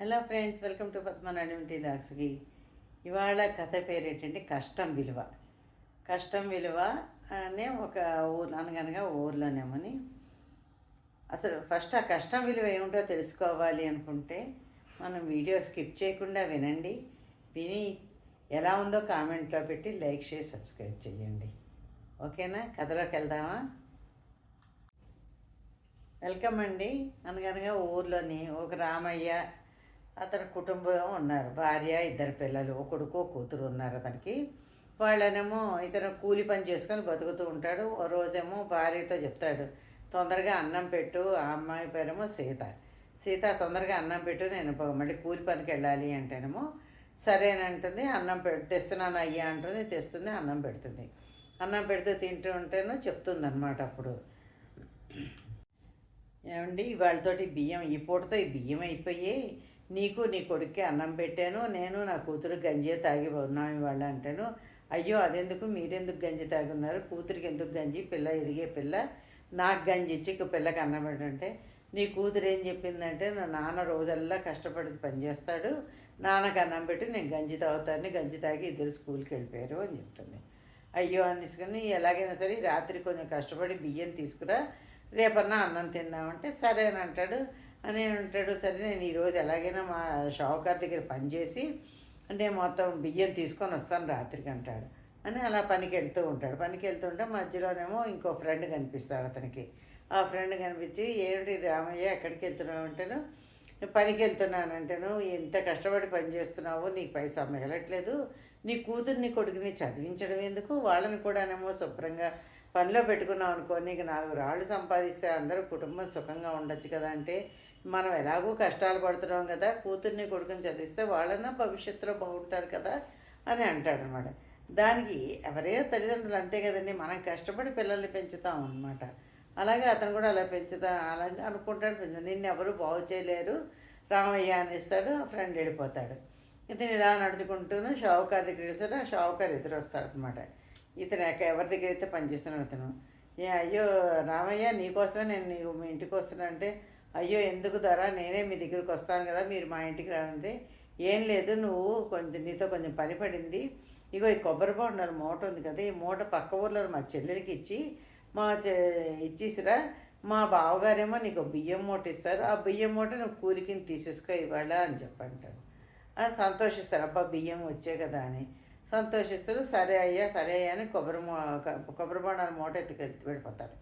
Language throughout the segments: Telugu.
హలో ఫ్రెండ్స్ వెల్కమ్ టు పద్మనాడి లాక్స్కి ఇవాళ కథ పేరు ఏంటంటే కష్టం విలువ. కష్టం విలువ అనే ఒక ఊరు అనగనగా ఊర్లోనేమని. అసలు ఫస్ట్ ఆ కష్టం విలువ ఏమిటో తెలుసుకోవాలి అనుకుంటే మనం వీడియో స్కిప్ చేయకుండా వినండి. విని ఎలా ఉందో కామెంట్లో పెట్టి లైక్ చేసి సబ్స్క్రైబ్ చేయండి. ఓకేనా? కథలోకి వెళ్దామా? వెల్కమ్ అండి. అనగనగా ఊర్లోని ఒక రామయ్య అతని కుటుంబం ఉన్నారు. భార్య ఇద్దరు పిల్లలు ఒక కొడుకు కూతురు ఉన్నారు అతనికి. వాళ్ళనేమో ఇతను కూలి పని చేసుకొని బతుకుతూ ఉంటాడు. ఓ రోజేమో భార్యతో చెప్తాడు తొందరగా అన్నం పెట్టు ఆ అమ్మాయి పేరేమో సీత. సీత తొందరగా అన్నం పెట్టు నేను మళ్ళీ కూలి పనికి వెళ్ళాలి అంటేనేమో సరేనంటుంది అన్నం పె తెస్తున్నాను అయ్యా అంటుంది. తెస్తుంది అన్నం పెడుతుంది. అన్నం పెడితే తింటూ ఉంటేనో చెప్తుంది అనమాట అప్పుడు. ఏమండి వాళ్ళతోటి బియ్యం ఈ పూటతో ఈ బియ్యం అయిపోయి నీకు నీ కొడుక్కి అన్నం పెట్టాను నేను నా కూతురు గంజి తాగి ఉన్నాం ఇవాళ అంటాను. అయ్యో అదెందుకు? మీరెందుకు గంజి తాగున్నారు? కూతురికి ఎందుకు గంజి? పిల్ల ఎదిగే పిల్ల నాకు గంజి ఇచ్చి పిల్లకి అన్నం పెట్టంటే నీ కూతురు ఏం చెప్పిందంటే నా నాన్న రోజల్లా కష్టపడి పనిచేస్తాడు నాన్నకు అన్నం పెట్టి నేను గంజి తాగుతాను గంజి తాగి ఇద్దరు స్కూల్కి వెళ్ళిపోయారు అని చెప్తుంది. అయ్యో అని ఎలాగైనా సరే రాత్రి కొంచెం కష్టపడి బియ్యం తీసుకురా రేపన్నా అన్నం తిందామంటే సరే అని అంటాడు అని అంటాడు. సరే నేను ఈరోజు ఎలాగైనా మా షావుకార్ దగ్గర పనిచేసి అంటే మొత్తం బియ్యం తీసుకొని వస్తాను రాత్రికి అంటాడు. అని అలా పనికి వెళ్తూ ఉంటాడు. పనికి వెళ్తుంటే మధ్యలోనేమో ఇంకో ఫ్రెండ్ కనిపిస్తాడు అతనికి. ఆ ఫ్రెండ్ కనిపించి ఏమిటి రామయ్య ఎక్కడికి వెళ్తున్నావు? అంటేను పనికి వెళ్తున్నానంటాను ఎంత కష్టపడి పని చేస్తున్నావో నీకు పైసా మిగలట్లేదు. నీ కూతుర్ని కొడుకుని చదివించడం ఎందుకు? వాళ్ళని కూడానేమో శుభ్రంగా పనిలో పెట్టుకున్నాం అనుకో నీకు నాలుగు రాళ్ళు సంపాదిస్తే అందరూ కుటుంబం సుఖంగా ఉండొచ్చు కదా అంటే మనం ఎలాగో కష్టాలు పడుతున్నాం కదా కూతుర్ని కొడుకుని చదివిస్తే వాళ్ళన్నా భవిష్యత్తులో బాగుంటారు కదా అని అంటాడనమాట. దానికి ఎవరైనా తల్లిదండ్రులు అంతే కదండి మనం కష్టపడి పిల్లల్ని పెంచుతాం అనమాట అలాగే అతను కూడా అలా పెంచుతా అలాగే అనుకుంటాడు పెంచు నిన్ను ఎవరు బాగు చేయలేరు. రామయ్య అనిస్తాడు ఆ ఫ్రెండ్ వెళ్ళిపోతాడు. ఇతను ఇలా నడుచుకుంటూను షావుకార్ దగ్గర వెళ్తాడు ఆ షావుకార్ ఎదురు అనమాట ఇతను ఎక్క- ఎవరి దగ్గర అయితే పనిచేస్తున్నాడు అతను. ఏ అయ్యో రామయ్య నీకోసమే నేను మీ ఇంటికి వస్తున్నానంటే అయ్యో ఎందుకు ధర నేనే మీ దగ్గరికి వస్తాను కదా మీరు మా ఇంటికి రానంటే. ఏం లేదు నువ్వు కొంచెం నీతో కొంచెం పని పడింది. ఇగో ఈ కొబ్బరి బొండాల మూట ఉంది కదా ఈ మూట పక్క ఊర్లో మా చెల్లెలకి ఇచ్చి మా ఇచ్చేసిరా. మా బావగారేమో నీకు బియ్యం మూట ఇస్తారు. ఆ బియ్యం మూట నువ్వు కూలికి తీసేసుకో ఇవాళ అని చెప్పంటాడు. సంతోషిస్తారు. అబ్బా బియ్యం వచ్చే కదా అని. సంతోషిస్తారు. సరే అయ్యా సరే అయ్యా అని కొబ్బరి కొబ్బరి బొండాల మూట ఎత్తుకెళ్ళి వెళ్ళిపోతాడు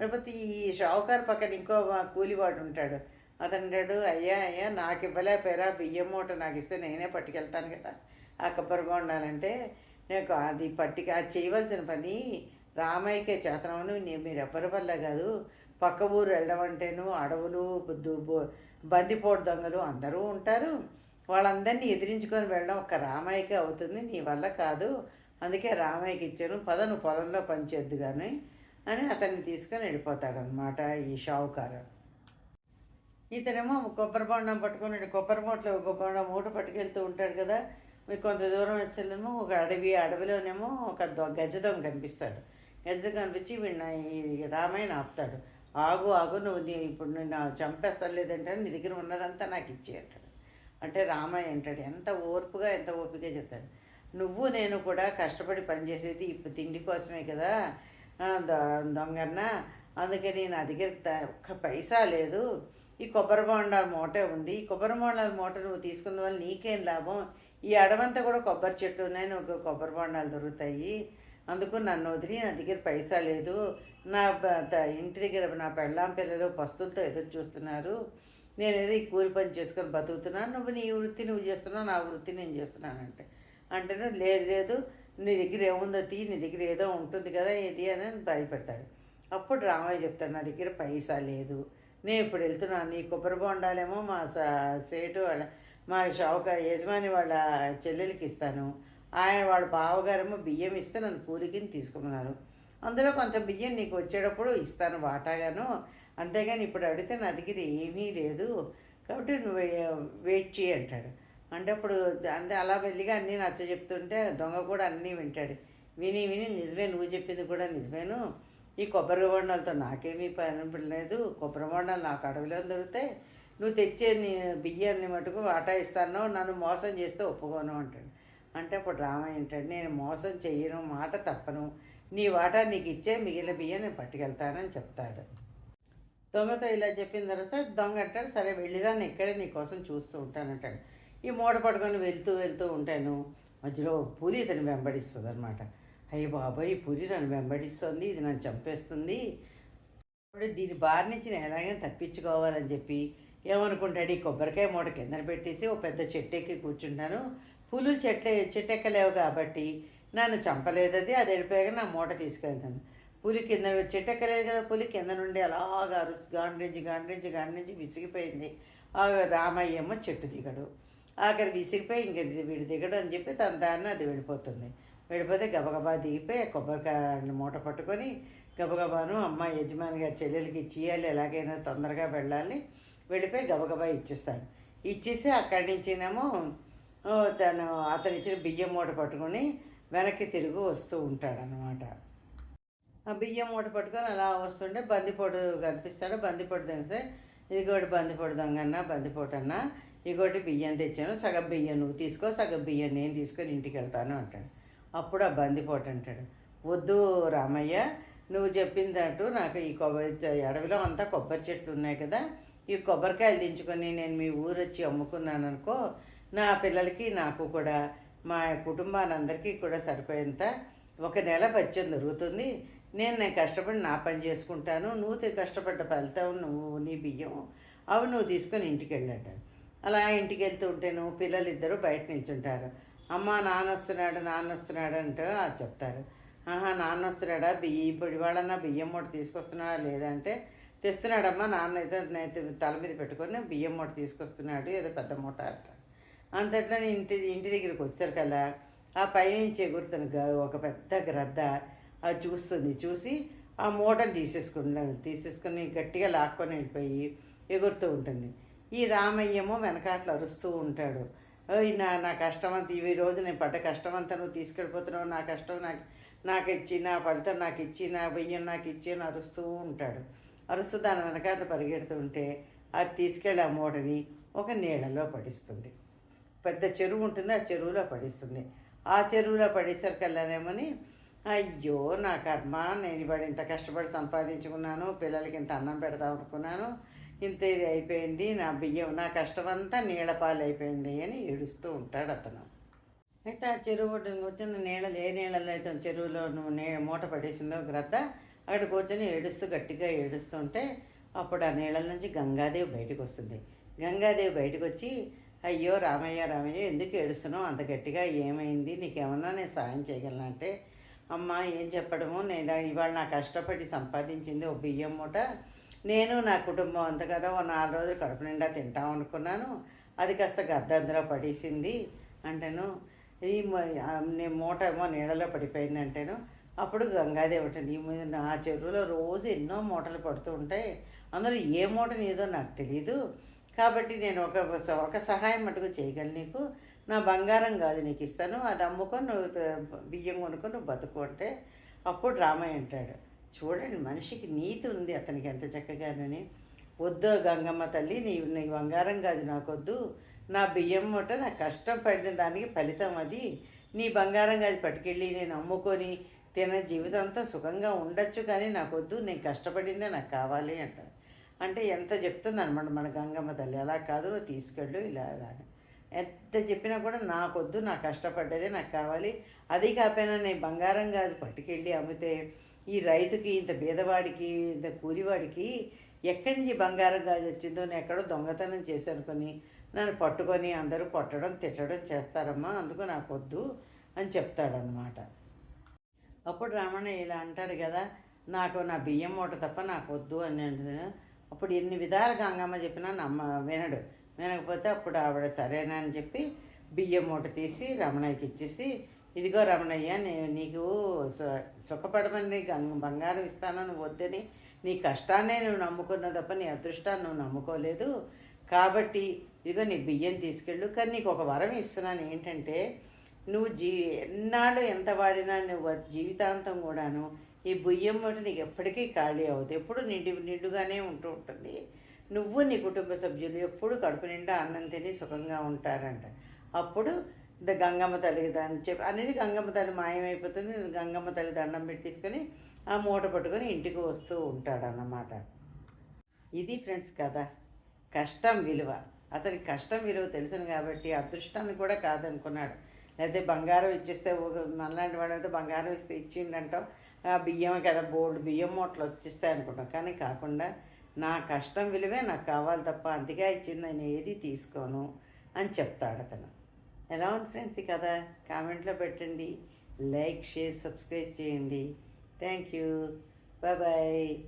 లేకపోతే ఈ షావుకారు పక్కన ఇంకో కూలివాడు ఉంటాడు. అతను అంటాడు అయ్యా అయ్యా నాకు ఇవ్వలేకపోయారా? బియ్యం మూట నాకు ఇస్తే నేనే పట్టుకెళ్తాను కదా. ఆ కొబ్బరి బొండాలంటే నాకు అది పట్టిక అది చేయవలసిన పని రామయ్యకే చేతనమని నేను మీరు ఎవ్వరి వల్ల కాదు. పక్క ఊరు వెళ్ళడం అంటేను అడవులు దు- బందిపోటు దొంగలు అందరూ ఉంటారు. వాళ్ళందరినీ ఎదిరించుకొని వెళ్ళడం ఒక రామయ్యకే అవుతుంది. నీ వల్ల కాదు. అందుకే రామయ్యకి ఇచ్చాను పద నువ్వు పొలంలో పనిచేద్దు కానీ అని అతన్ని తీసుకొని వెళ్ళిపోతాడనమాట ఈ షావుకారు. ఇతనేమో కొబ్బరి బొండం పట్టుకుని కొబ్బరి మూటలో కొబ్బరి బొండం మూట పట్టుకెళ్తూ ఉంటాడు కదా. మీకు కొంత దూరం వచ్చేమో ఒక అడవి అడవిలోనేమో ఒక దొ- గజ దొంగ కనిపిస్తాడు. గజ కనిపించి వీడిన ఈ ఆపుతాడు. ఆగు ఆగు నువ్వు నీ ఇప్పుడు నేను చంపేస్తాను లేదంటే నీ దగ్గర ఉన్నదంతా నాకు ఇచ్చి అంటాడు. అంటే రామయ్య అంటాడు. ఎంత ఓర్పుగా ఎంత ఓపిక చెప్తాడు. నువ్వు నేను కూడా కష్టపడి పనిచేసేది ఇప్పుడు తిండి కోసమే కదా. దొంగన్న అందుకని నా దగ్గర త- ఒక్క పైసా లేదు. ఈ కొబ్బరి బొండాల మూటే ఉంది. ఈ కొబ్బరి బొండాల మూట నువ్వు తీసుకున్న వల్ల నీకేం లాభం? ఈ అడవంతా కూడా కొబ్బరి చెట్టు ఉన్నాయి నువ్వు కొబ్బరి బొండాలు దొరుకుతాయి. అందుకు నన్ను వదిలి నా దగ్గర పైసా లేదు. నా ఇంటి దగ్గర నా పెళ్ళాం పిల్లలు పస్తులతో ఎదురు చూస్తున్నారు. నేనేదో ఈ కూలి పని చేసుకొని బతుకుతున్నాను నువ్వు నీ వృత్తి నువ్వు చేస్తున్నావు నా వృత్తి నేను చేస్తున్నాను అంటే అంటే లేదు లేదు. నీ దగ్గర ఏముందో తీ నీ దగ్గర ఏదో ఉంటుంది కదా ఇది అని భయపెట్టాడు. అప్పుడు రామయ్య చెప్తాడు నా దగ్గర పైసా లేదు. నేను ఇప్పుడు వెళ్తున్నాను నీ కొబ్బరి బొండాలేమో మా స- సేటు వాళ్ళ మా షావుక యజమాని వాళ్ళ చెల్లెలకి ఇస్తాను. ఆయన వాళ్ళ బావగారేమో బియ్యం ఇస్తే నన్ను పూరికిని తీసుకున్నారు. అందులో కొంత బియ్యం నీకు వచ్చేటప్పుడు ఇస్తాను వాటాగాను. అంతేగాని ఇప్పుడు అడిగితే నా దగ్గర ఏమీ లేదు. కాబట్టి నువ్వు వెయిట్ చేయి అంటాడు. అంటే అప్పుడు అంతే అలా వెళ్ళిగా అన్నీ నచ్చ చెప్తుంటే దొంగ కూడా అన్నీ వింటాడు. విని విని నిజమే నువ్వు చెప్పింది కూడా నిజమేను. ఈ కొబ్బరి బొండాలతో నాకేమీ పని లేదు. కొబ్బరి బొండాలు నాకు అడవిలో దొరుకుతాయి. నువ్వు తెచ్చే నీ బియ్యాన్ని మటుకు వాటా ఇస్తాను నన్ను మోసం చేస్తే ఒప్పుకోను అంటాడు. అంటే అప్పుడు రామయ్య అంటాడు నేను మోసం చేయను మాట తప్పను. నీ వాటా నీకు ఇచ్చే మిగిలిన బియ్యం నేను పట్టుకెళ్తానని చెప్తాడు. దొంగతో ఇలా చెప్పిన తర్వాత దొంగ అంటాడు సరే వెళ్ళిరా నేను ఇక్కడే నీ కోసం చూస్తూ ఉంటానంటాడు ఈ మూట పట్టుకొని వెళ్తూ వెళ్తూ ఉంటాను. మధ్యలో పూరి ఇతను వెంబడిస్తుంది అనమాట అయ్య బాబాయ్ ఈ పూరి నన్ను వెంబడిస్తుంది ఇది నన్ను చంపేస్తుంది. ఇప్పుడు దీని బారి నుంచి నేను ఎలాగైనా తప్పించుకోవాలని చెప్పి ఏమనుకుంటాడు? ఈ కొబ్బరికాయ మూట కిందన పెట్టేసి ఒక పెద్ద చెట్టు ఎక్కి కూర్చుంటాను. పూలు చెట్లే చెట్టు ఎక్కలేవు కాబట్టి నన్ను చంపలేదు అది. అది వెళ్ళిపోయాక నా మూట తీసుకెళ్తాను. పులి కింద చెట్టు ఎక్కలేదు కదా పులి కింద నుండి అలాగా అరుసు గాండ్రించి గాండ్రించి గాండ్రించి విసిగిపోయింది. ఆ చెట్టు దిగడు. ఆఖరి విసిగిపోయి ఇంక వీడు దిగడం అని చెప్పి తన దారిని అది వెళ్ళిపోతుంది. వెళ్ళిపోతే గబగబా దిగిపోయి కొబ్బరికాయ మూట పట్టుకొని గబగబాను అమ్మ యజమాని గారి చెల్లెలకి ఇచ్చేయాలి ఎలాగైనా తొందరగా వెళ్ళాలి వెళ్ళిపోయి గబగబా ఇచ్చేస్తాడు. ఇచ్చేసి అక్కడి నుంచినేమో తను అతను ఇచ్చిన బియ్యం మూట పట్టుకొని వెనక్కి తిరుగు వస్తూ ఉంటాడనమాట ఆ బియ్యం మూట పట్టుకొని అలా వస్తుంటే బందిపోటు కనిపిస్తాడు. బందిపోటు తెలిస్తే కూడా బందిపోటు దొంగన్న బందిపోటు అన్న ఇగోటి బియ్యం తెచ్చాను సగం బియ్యం నువ్వు తీసుకో సగం బియ్యం నేను తీసుకొని ఇంటికి వెళ్తాను అంటాడు. అప్పుడు ఆ బందిపోటు అంటాడు వద్దు రామయ్య నువ్వు చెప్పిందంటూ నాకు ఈ కొబ్బరి అడవిలో అంతా కొబ్బరి చెట్లు ఉన్నాయి కదా ఈ కొబ్బరికాయలు దించుకొని నేను మీ ఊరు వచ్చి అమ్ముకున్నాను అనుకో నా పిల్లలకి నాకు కూడా మా కుటుంబానందరికీ కూడా సరిపోయేంత ఒక నెల పచ్చం దొరుకుతుంది. నేను నేను కష్టపడి నా పని చేసుకుంటాను నువ్వు కష్టపడ్డ ఫలితం నువ్వు నీ బియ్యం అవి నువ్వు తీసుకొని ఇంటికి వెళ్ళాడు అలా ఇంటికి వెళ్తూ ఉంటే పిల్లలు ఇద్దరు బయట నిల్చుంటారు. అమ్మ నాన్న వస్తున్నాడు నాన్న వస్తున్నాడు అంటూ అది చెప్తారు. ఆహా నాన్న వస్తున్నాడా బియ్యం ఇప్పుడు ఇవాళన్నా బియ్యం మూట తీసుకొస్తున్నాడా లేదంటే తెస్తున్నాడమ్మా నాన్న అయితే తల మీద పెట్టుకొని బియ్యం మూట తీసుకొస్తున్నాడు ఏదో పెద్ద మూట అంట. అంతట్లో ఇంటి ఇంటి దగ్గరికి వచ్చారు కదా ఆ పైనుంచి ఎగురుతున్న ఒక పెద్ద గ్రద్ద అది చూస్తుంది. చూసి ఆ మూటను తీసేసుకుని తీసేసుకుని గట్టిగా లాక్కొని వెళ్ళిపోయి ఎగురుతూ ఉంటుంది. ఈ రామయ్యేమో వెనకాతలు అరుస్తూ ఉంటాడు. "ఓయ్ నా నా కష్టం ఈ రోజు నేను పడ్డ కష్టమంతా నువ్వు తీసుకెళ్ళిపోతున్నావు. నా కష్టం నాకు నాకు ఇచ్చి నా ఫలితం నాకు ఇచ్చి నా బియ్యం నాకు ఇచ్చి అని అరుస్తూ ఉంటాడు. అరుస్తూ దాని వెనకాతలు పరిగెడుతూ ఉంటే అది తీసుకెళ్ళి ఆ మూటని ఒక నీళ్ళలో పడిస్తుంది. పెద్ద చెరువు ఉంటుంది ఆ చెరువులో పడిస్తుంది. ఆ చెరువులో పడేసరికల్లానేమని అయ్యో నా కర్మ నేను ఇవాడు ఇంత కష్టపడి సంపాదించుకున్నాను పిల్లలకి ఇంత అన్నం పెడదాం అనుకున్నాను. ఇంత ఇది అయిపోయింది నా బియ్యం నా కష్టమంతా నీళ్ళపాలు అయిపోయింది అని ఏడుస్తూ ఉంటాడు అతను. అయితే ఆ చెరువు ఒడ్డున కూర్చొని నీళ్ళ ఏ నీళ్ళలో అయితే చెరువులో నువ్వు నీ మూట పడేసిందో గ్రద్ద అక్కడ కూర్చొని ఏడుస్తూ గట్టిగా ఏడుస్తుంటే అప్పుడు ఆ నీళ్ళ నుంచి గంగాదేవి బయటకు వస్తుంది. గంగాదేవి బయటకు వచ్చి అయ్యో రామయ్య రామయ్య ఎందుకు ఏడుస్తున్నావు? అంత గట్టిగా ఏమైంది? నీకేమన్నా నేను సాయం చేయగలను? అంటే అమ్మ ఏం చెప్పడము? నేను ఇవాళ నా కష్టపడి సంపాదించింది ఓ బియ్యం మూట నేను నా కుటుంబం అంతగానో కదా ఓ నాలుగు రోజులు కడుపు నిండా తింటాం అనుకున్నాను. అది కాస్త గద్దందులో పడేసింది అంటేను. ఈ నేను మూట ఏమో నీళ్ళలో పడిపోయింది అంటేను. అప్పుడు గంగాదేవి ఉంటుంది మీద నా చెరువులో రోజు ఎన్నో మూటలు పడుతూ ఉంటాయి. అందులో ఏ మూట నీదో నాకు తెలియదు కాబట్టి నేను ఒక ఒక సహాయం మటుకు చేయగలను నీకు. నా బంగారం కాదు నీకు ఇస్తాను. అది అమ్ముకొని నువ్వు బియ్యం కొనుక్కొని నువ్వు బతుకు అంటే అప్పుడు రామయ్య అంటాడు. చూడండి మనిషికి నీతి ఉంది అతనికి ఎంత చక్కగానని వద్దు గంగమ్మ తల్లి నీ నీ బంగారం కాదు నాకొద్దు. నా బియ్యం మూట నా కష్టపడిన దానికి ఫలితం అది. నీ బంగారం కాదు పట్టుకెళ్ళి నేను అమ్ముకొని తిన జీవితం అంతా సుఖంగా ఉండొచ్చు కానీ నాకొద్దు నేను కష్టపడిందే నాకు కావాలి అంట అంటే ఎంత చెప్తుంది అనమాట మన గంగమ్మ తల్లి. అలా కాదు నువ్వు తీసుకెళ్ళు ఇలా ఎంత చెప్పినా కూడా నాకొద్దు నాకు కష్టపడ్డదే నాకు కావాలి. అది కాకపోయినా నేను బంగారం కాదు పట్టుకెళ్ళి అమ్మితే ఈ రైతుకి ఇంత బీదవాడికి ఇంత కూలివాడికి ఎక్కడి నుంచి బంగారం గాజు వచ్చిందో నేను ఎక్కడో దొంగతనం చేశానుకొని నన్ను పట్టుకొని అందరూ కొట్టడం తిట్టడం చేస్తారమ్మా అందుకు నాకు వద్దు అని చెప్తాడనమాట అప్పుడు రమణ ఇలా అంటాడు కదా నాకు నా బియ్యం మూట తప్ప నాకు వద్దు అని అంటుంది అప్పుడు ఎన్ని విధాలుగా అంగమ్మ చెప్పినా నమ్మ వినడు. వినకపోతే అప్పుడు ఆవిడ సరేనా అని చెప్పి బియ్యం మూట తీసి రమణయ్యకి ఇచ్చేసి ఇదిగో రమణయ్య నేను నీకు సు- సుఖపడమని గంగ బంగారం ఇస్తాను నువ్వు వద్దని నీ కష్టాన్నే నువ్వు నమ్ముకున్న తప్ప నీ అదృష్టాన్ని నువ్వు నమ్ముకోలేదు. కాబట్టి ఇదిగో నీ బియ్యం తీసుకెళ్ళు. కానీ నీకు ఒక వరం ఇస్తున్నాను ఏంటంటే నువ్వు జీ ఎన్నాళ్ళు ఎంత వాడినా నువ్వు జీవితాంతం కూడాను ఈ బియ్యం మూట నీకు ఎప్పటికీ ఖాళీ అవుతుంది ఎప్పుడు నిండు నిండుగానే ఉంటూ ఉంటుంది. నువ్వు నీ కుటుంబ సభ్యులు ఎప్పుడు కడుపు నిండా అన్నం తిని సుఖంగా ఉంటారంట. అప్పుడు అంటే గంగమ్మ తల్లికి దాన్ని చెప్పి అనేది గంగమ్మ తల్లి మాయమైపోతుంది. గంగమ్మ తల్లి దండం పెట్టించుకొని ఆ మూట పట్టుకొని ఇంటికి వస్తూ ఉంటాడన్నమాట. ఇది ఫ్రెండ్స్ కథ. కష్టం విలువ. అతనికి కష్టం విలువ తెలుసును కాబట్టి అదృష్టాన్ని కూడా కాదనుకున్నాడు. లేకపోతే బంగారం ఇచ్చేస్తే మనలాంటి వాడంటే బంగారం ఇస్తే ఇచ్చిండంటాం ఆ బియ్యం కదా బోల్డ్ బియ్యం మూటలు వచ్చేస్తాయి అనుకుంటాం. కానీ కాకుండా నా కష్టం విలువే నాకు కావాలి తప్ప అంతగా ఇచ్చింది నేను ఏది తీసుకోను అని చెప్తాడు అతను. ఎలా ఉంది ఫ్రెండ్స్ ఈ కథ? కామెంట్లో పెట్టండి. లైక్ షేర్ సబ్స్క్రైబ్ చేయండి. Thank you. Bye bye.